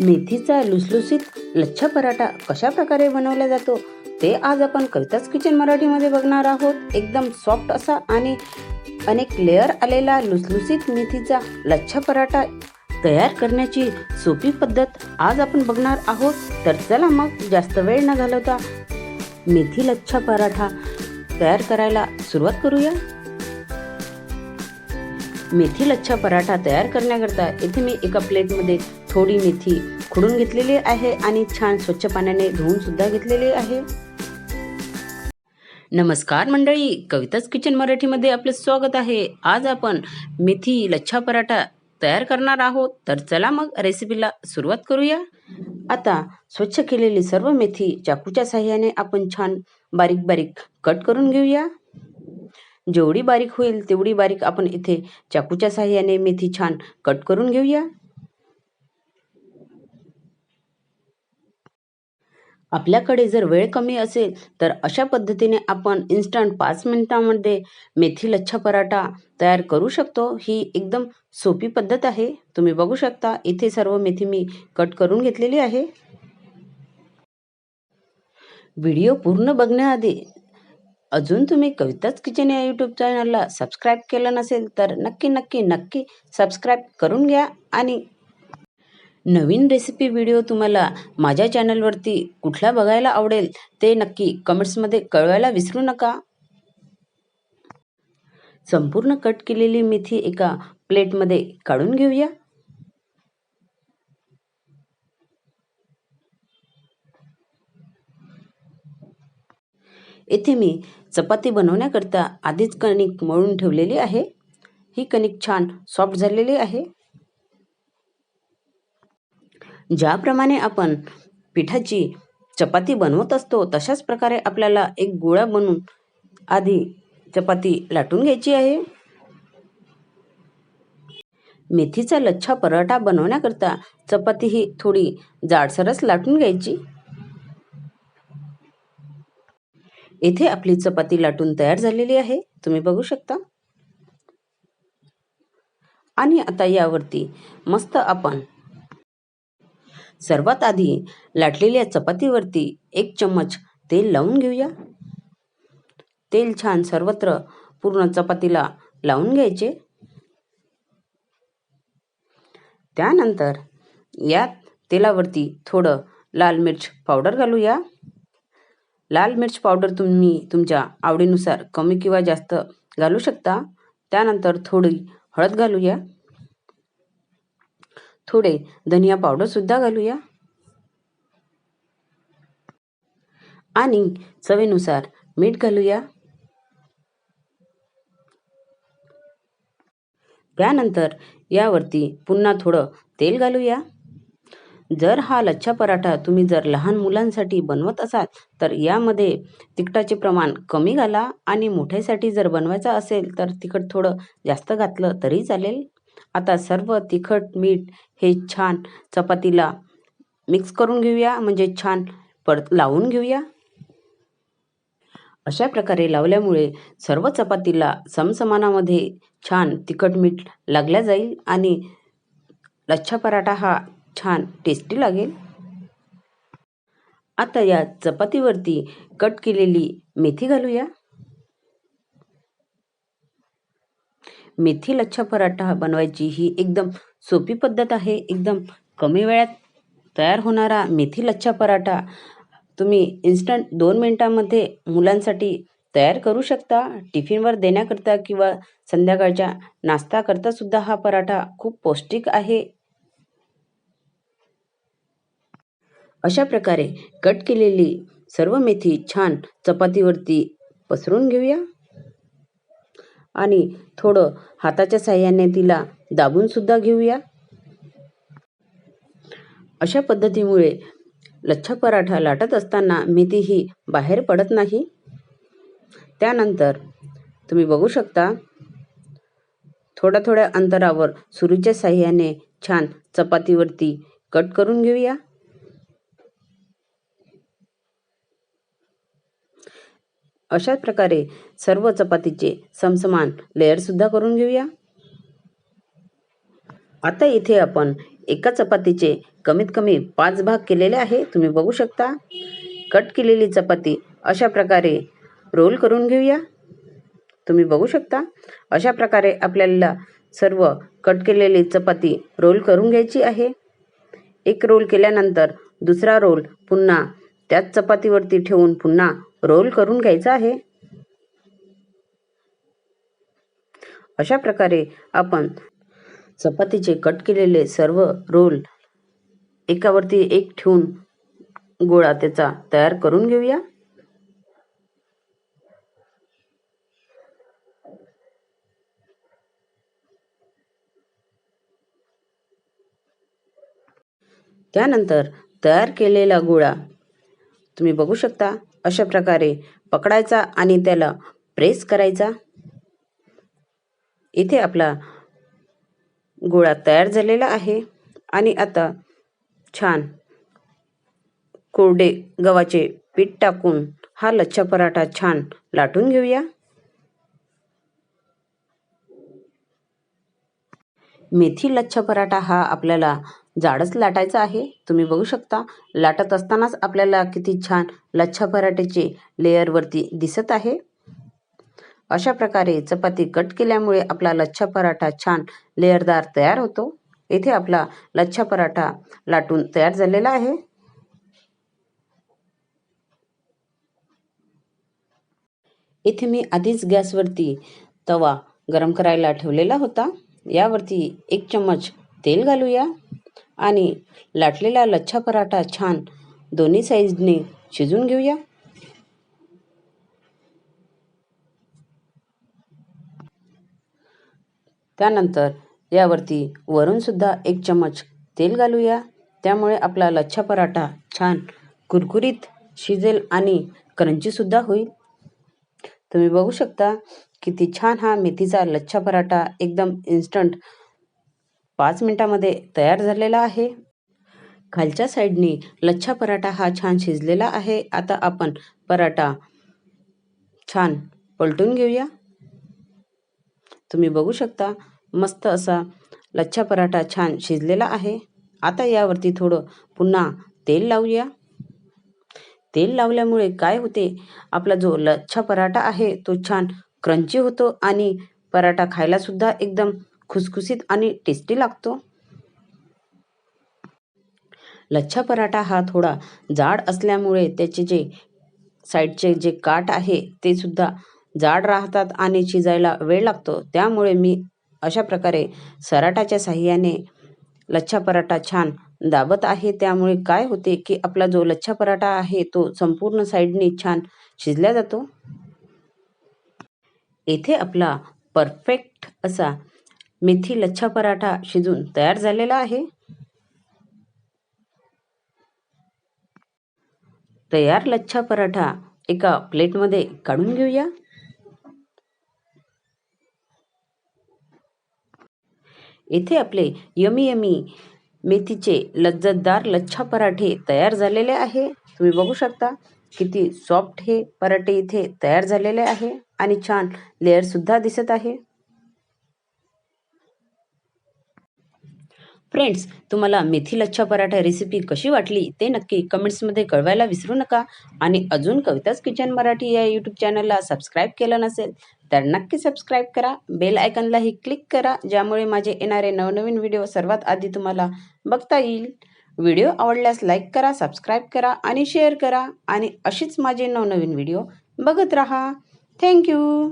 मेथीचा लुसलुसीत लच्छा पराठा कशा प्रकारे बनवला जातो ते आज आपण कविताच किचन मराठीमध्ये बघणार आहोत. एकदम सॉफ्ट असा आणि अनेक लेअर आलेला लुसलुसीत मेथीचा लच्छा पराठा तयार करण्याची सोपी पद्धत आज आपण बघणार आहोत. तर चला मग जास्त वेळ न घालवता मेथी लच्छा पराठा तयार करायला सुरुवात करूया. मेथी लच्छा पराठा तयार करण्याकरता इथे मी एका प्लेटमध्ये थोडी मेथी खुडून घेतलेली आहे आणि छान स्वच्छ पाण्याने धुवून सुद्धा घेतलेली आहे. नमस्कार मंडळी कविताच किचन मराठीमध्ये आपले स्वागत आहे. आज आपण मेथी लच्छा पराठा तयार करणार आहोत. तर चला मग रेसिपीला सुरुवात करूया. आता स्वच्छ केलेली सर्व मेथी चाकूच्या साह्याने आपण छान बारीक बारीक कट करून घेऊया. जेवढी बारीक होईल तेवढी बारीक आपण इथे चाकूच्या साह्याने मेथी छान कट करून घेऊया. आपल्याकडे जर वेळ कमी असेल तर अशा पद्धतीने आपण इन्स्टंट पाच मिनिटांमध्ये मेथी लच्छा पराठा तयार करू शकतो. ही एकदम सोपी पद्धत आहे. तुम्ही बघू शकता इथे सर्व मेथी मी कट करून घेतलेली आहे. व्हिडिओ पूर्ण बघण्याआधी अजून तुम्ही कविताच किचन या यूट्यूब चॅनलला सबस्क्राईब केलं नसेल तर नक्की नक्की नक्की सबस्क्राईब करून घ्या आणि नवीन रेसिपी व्हिडिओ तुम्हाला माझ्या चॅनलवरती कुठला बघायला आवडेल ते नक्की कमेंट्समध्ये कळवायला विसरू नका. संपूर्ण कट केलेली मेथी एका प्लेटमध्ये काढून घेऊया. येथे मी चपाती बनवण्याकरता आधीच कणिक मळून ठेवलेली आहे. ही कणिक छान सॉफ्ट झालेली आहे. ज्याप्रमाणे आपण पिठाची चपाती बनवत असतो तशाच प्रकारे आपल्याला एक गोळा बनवून आधी चपाती लाटून घ्यायची आहे. मेथीचा लच्छा पराठा बनवण्याकरता चपाती ही थोडी जाडसरच लाटून घ्यायची. येथे आपली चपाती लाटून तयार झालेली आहे. तुम्ही बघू शकता. आणि आता यावरती मस्त आपण सर्वात आधी लाटलेल्या चपातीवरती एक चम्मच तेल लावून घेऊया. तेल छान सर्वत्र पूर्ण चपातीला लावून घ्यायचे. त्यानंतर या तेलावरती थोडं लाल मिर्च पावडर घालूया. लाल मिर्च पावडर तुम्ही तुमच्या आवडीनुसार कमी किंवा जास्त घालू शकता. त्यानंतर थोडी हळद घालूया. थोडे धनिया पावडर सुद्धा घालूया. आणि चवीनुसार मीठ घालूया. त्यानंतर यावरती पुन्हा थोडं तेल घालूया. जर हा लच्छा पराठा तुम्ही जर लहान मुलांसाठी बनवत असाल तर यामध्ये तिखटाचे प्रमाण कमी घाला आणि मोठ्यासाठी जर बनवायचा असेल तर तिखट थोडं जास्त घातलं तरी चालेल. आता सर्व तिखट मीठ हे छान चपातीला मिक्स करून घेऊया. म्हणजे छान परत लावून घेऊया. अशा प्रकारे लावल्यामुळे सर्व चपातीला समसमानामध्ये छान तिखट मीठ लागल्या जाईल आणि लच्छा पराठा हा छान टेस्टी लागेल. आता या चपातीवरती कट केलेली मेथी घालूया. मेथी लच्छा पराठा बनवायची ही एकदम सोपी पद्धत आहे. एकदम कमी वेळात तयार होणारा मेथी लच्छा पराठा तुम्ही इन्स्टंट दोन मिनटामध्ये मुलांसाठी तयार करू शकता. टिफिनवर देण्याकरता किंवा संध्याकाळच्या नाश्ताकरता सुद्धा हा पराठा खूप पौष्टिक आहे. अशा प्रकारे कट केलेली सर्व मेथी छान चपातीवरती पसरून घेऊया. आणि थोडं हाताच्या साह्याने तिला दाबून सुद्धा घेऊया. अशा पद्धतीमुळे लच्छा पराठा लाटत असताना मेथीही बाहेर पडत नाही. त्यानंतर तुम्ही बघू शकता थोड्या थोड्या अंतरावर सुरीच्या साह्याने छान चपातीवरती कट करून घेऊया. अशाच प्रकारे सर्व चपातीचे समसमान लेअरसुद्धा करून घेऊया. आता इथे आपण एका चपातीचे कमीत कमी पाच भाग केलेले आहे तुम्ही बघू शकता. कट केलेली चपाती अशा प्रकारे रोल करून घेऊया. तुम्ही बघू शकता अशा प्रकारे आपल्याला सर्व कट केलेली चपाती रोल करून घ्यायची आहे. एक रोल केल्यानंतर दुसरा रोल पुन्हा त्याच चपातीवरती ठेवून पुन्हा रोल करून घ्यायचा आहे. अशा प्रकारे आपण चपातीचे कट केलेले सर्व रोल एकावरती एक ठेवून गोळा त्याचा तयार करून घेऊया. त्यानंतर तयार केलेला गोळा तुम्ही बघू शकता. अशा प्रकारे पकडायचा आणि त्याला प्रेस करायचा. इथे आपला गोळा तयार झालेला आहे. आणि आता छान कोरडे गव्हाचे पीठ टाकून हा लच्छा पराठा छान लाटून घेऊया. मेथी लच्छा पराठा हा आपल्याला जाडच लाटायचं आहे? तुम्ही बघू शकता. लाटत असतानाच आपल्याला किती छान लच्छा पराठ्याचे लेअरवरती दिसत आहे. अशा प्रकारे चपाती कट केल्यामुळे आपला लच्छा पराठा छान लेअरदार तयार होतो. येथे आपला लच्छा पराठा लाटून तयार झालेला आहे. इथे मी आधीच गॅसवरती तवा गरम करायला ठेवलेला होता. यावरती एक चम्मच तेल घालूया. आणि लाटलेला लच्छा पराठा छान दोन्ही साईजने शिजून घेऊया. त्यानंतर यावरती वरूनसुद्धा एक चमच तेल घालूया. त्यामुळे आपला लच्छा पराठा छान कुरकुरीत शिजेल आणि क्रंचीसुद्धा होईल. तुम्ही बघू शकता किती छान हा मेथीचा लच्छा पराठा एकदम इन्स्टंट पाच मिनटामध्ये तयार झालेला आहे. खालच्या साईडनी लच्छा पराठा हा छान शिजलेला आहे. आता आपण पराठा छान पलटून घेऊया. तुम्ही बघू शकता मस्त असा लच्छा पराठा छान शिजलेला आहे. आता यावरती थोडं पुन्हा तेल लावूया. तेल लावल्यामुळे काय होते आपला जो लच्छा पराठा आहे तो छान क्रंची होतो आणि पराठा खायला सुद्धा एकदम खुसखुसीत आणि टेस्टी लागतो. लच्छा पराठा हा थोडा जाड असल्यामुळे त्याचे जे साईडचे जे काठ आहे ते सुद्धा जाड राहतात आणि शिजायला वेळ लागतो. त्यामुळे मी अशा प्रकारे सराटाच्या साह्याने लच्छा पराठा छान दाबत आहे. त्यामुळे काय होते की आपला जो लच्छा पराठा आहे तो संपूर्ण साईडने छान शिजला जातो. येथे आपला परफेक्ट असा मेथी लच्छा पराठा शिजून तयार झालेला आहे. तयार लच्छा पराठा एका प्लेटमध्ये काढून घेऊया. येथे आपले यमी यमी मेथीचे लज्जतदार लच्छा पराठे तयार झालेले आहे. तुम्ही बघू शकता किती सॉफ्ट हे पराठे इथे तयार झालेले आहे आणि छान लेअरसुद्धा दिसत आहे. फ्रेंड्स तुम्हाला मेथी लच्छा पराठा रेसिपी कशी वाटली ते नक्की कमेंट्समध्ये कळवायला विसरू नका. आणि अजून कविताच किचन मराठी या यूट्यूब चॅनलला सबस्क्राईब केलं नसेल तर नक्की सबस्क्राईब करा. बेल आयकनलाही क्लिक करा ज्यामुळे माझे येणारे नवनवीन व्हिडिओ सर्वात आधी तुम्हाला बघता येईल. व्हिडिओ आवडल्यास लाईक करा सबस्क्राईब करा आणि शेअर करा. आणि अशीच माझे नवनवीन व्हिडिओ बघत राहा. थँक्यू